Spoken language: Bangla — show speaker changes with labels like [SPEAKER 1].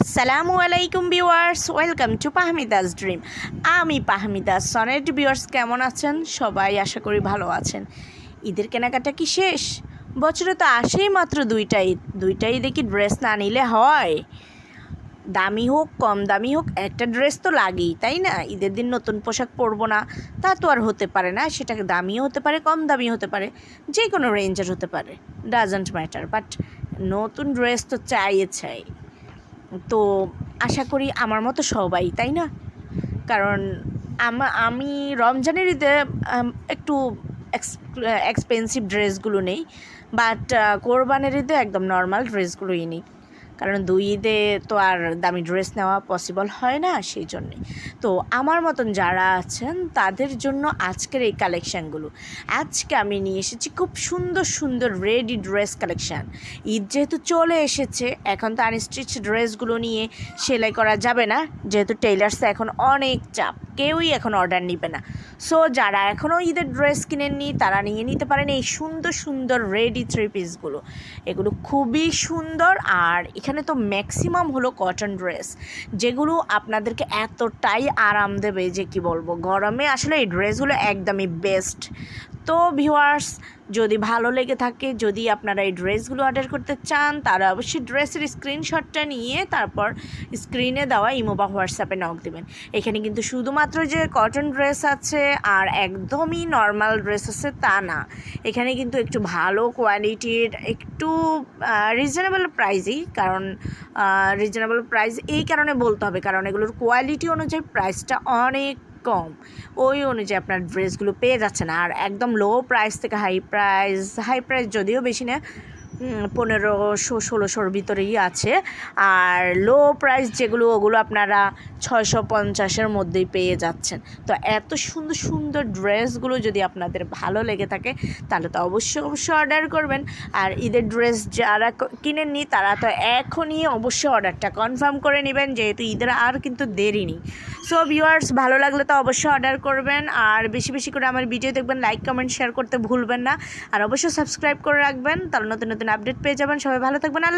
[SPEAKER 1] আসসালামু আলাইকুম viewers, welcome to Pahmida's dream. আমি পাহমিদাস সনেট। ভিউয়ার্স, কেমন আছেন? সবাই আশা করি ভালো আছেন। ঈদের কেনাকাটা কি শেষ? বছরে তো আসেই মাত্র দুইটা ঈদ। দুইটা ঈদে কি ড্রেস না নিলে হয়? দামি হোক, কম দামি হোক, একটা ড্রেস তো লাগেই, তাই না? ঈদের দিন নতুন পোশাক পরবো না, তা তো আর হতে পারে না। সেটাকে দামিও হতে পারে, কম দামি হতে পারে। যে কোনো রেঞ্জের হতে পারে ডাজন্ট ম্যাটার বাট নতুন ড্রেস তো চাই চাই। তো আশা করি আমার মতো সবাই, তাই না? কারণ আমা রমজানের ঈদে একটু এক্সপেন্সিভ ড্রেসগুলো নেই, বাট কোরবানের ঈদে একদম নর্মাল ড্রেসগুলোই নিই। কারণ দুই ঈদে তো আর দামি ড্রেস নেওয়া পসিবল হয় না সেই জন্যে। তো আমার মতন যারা আছেন, তাদের জন্য আজকের এই কালেকশানগুলো আজকে আমি নিয়ে এসেছি খুব সুন্দর সুন্দর রেডি ড্রেস কালেকশান ঈদ যেহেতু চলে এসেছে, এখন তো আনস্টিচ ড্রেসগুলো নিয়ে সেলাই করা যাবে না। যেহেতু টেইলার্সে এখন অনেক চাপ। কেউই এখন অর্ডার নিবে না। সো যারা এখনও ঈদের ড্রেস কিনেননি, তারা নিয়ে নিতে পারেন এই সুন্দর সুন্দর রেডি থ্রি পিসগুলো এগুলো খুবই সুন্দর, আর এখানে তো ম্যাক্সিমাম হলো কটন ড্রেস যেগুলো আপনাদেরকে এতটাই আরাম দেবে যে কি বলব, গরমে আসলে এই ড্রেসগুলো একদমই বেস্ট তো ভিউয়ার্স যদি ভালো লেগে থাকে, যদি আপনারা এই ড্রেসগুলো অর্ডার করতে চান, তারা অবশ্যই ড্রেসের স্ক্রিনশটটা নিয়ে তারপর স্ক্রিনে দেওয়া ইমো বা হোয়াটসঅ্যাপে নক দেবেন। এখানে কিন্তু শুধুমাত্র যে কটন ড্রেস আছে আর একদমই নর্মাল ড্রেস আছে তা না। এখানে কিন্তু একটু ভালো কোয়ালিটির একটু রিজনেবল প্রাইসই কারণ রিজনেবল প্রাইস এই কারণে বলতে হবে, কারণ এগুলোর কোয়ালিটি অনুযায়ী প্রাইসটা অনেক কম। ওই অনুযায়ী আপনার ড্রেসগুলো পেয়ে যাচ্ছেন। আর একদম লো প্রাইস থেকে হাই প্রাইস হাই প্রাইস যদিও বেশি না পনেরোশো ষোলোশোর ভিতরেই আছে। আর লো প্রাইস যেগুলো, ওগুলো আপনারা ছয়শো পঞ্চাশের মধ্যেই পেয়ে যাচ্ছেন। তো এত সুন্দর সুন্দর ড্রেসগুলো যদি আপনাদের ভালো লেগে থাকে, তাহলে তো অবশ্যই অবশ্যই অর্ডার করবেন। আর ঈদের ড্রেস যারা কিনেননি, তারা তো এখনই অবশ্যই অর্ডারটা কনফার্ম করে নেবেন, যেহেতু ঈদের আর কিন্তু দেরি নেই। সো ভিউয়ার্স ভালো লাগলে তো অবশ্যই অর্ডার করবেন। আর বেশি বেশি করে আমার ভিডিও দেখবেন লাইক কমেন্ট শেয়ার করতে ভুলবেন না। আর অবশ্যই সাবস্ক্রাইব করে রাখবেন, তাহলে নতুন নতুন নতুন আপডেট পেয়ে যাবেন। সবাই ভালো থাকবেন আল্লাহ